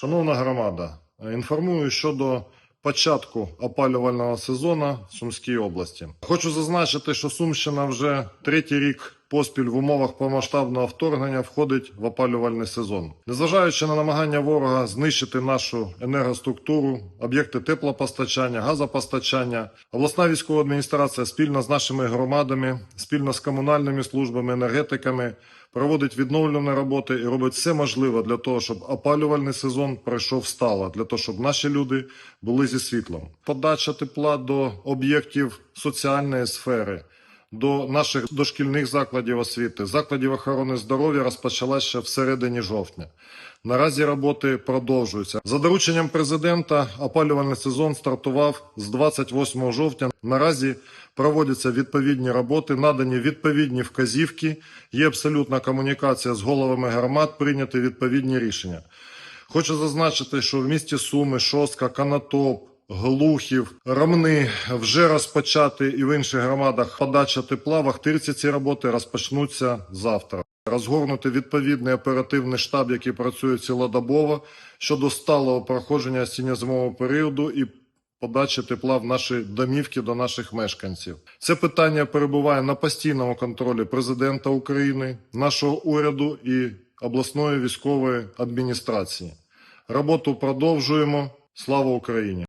Шановна громада, інформую щодо початку опалювального сезону в Сумській області. Хочу зазначити, що Сумщина вже третій рік поспіль в умовах повномасштабного вторгнення входить в опалювальний сезон. Незважаючи на намагання ворога знищити нашу енергоструктуру, об'єкти теплопостачання, газопостачання, обласна військова адміністрація спільно з нашими громадами, спільно з комунальними службами, енергетиками проводить відновлювальні роботи і робить все можливе для того, щоб опалювальний сезон пройшов стало, для того, щоб наші люди були зі світлом. Подача тепла до об'єктів соціальної сфери. До наших дошкільних закладів освіти, закладів охорони здоров'я розпочалася ще всередині жовтня. Наразі роботи продовжуються. За дорученням президента опалювальний сезон стартував з 28 жовтня. Наразі проводяться відповідні роботи, надані відповідні вказівки. Є абсолютна комунікація з головами громад, прийняті відповідні рішення. Хочу зазначити, що в місті Суми, Шостка, Канатоп, Глухів, Ромни вже розпочати і в інших громадах подача тепла. В Ахтирці ці роботи розпочнуться завтра. Розгорнути відповідний оперативний штаб, який працює цілодобово щодо сталого проходження осінньо-зимового періоду і подачі тепла в наші домівки до наших мешканців. Це питання перебуває на постійному контролі президента України, нашого уряду і обласної військової адміністрації. Роботу продовжуємо. Слава Україні!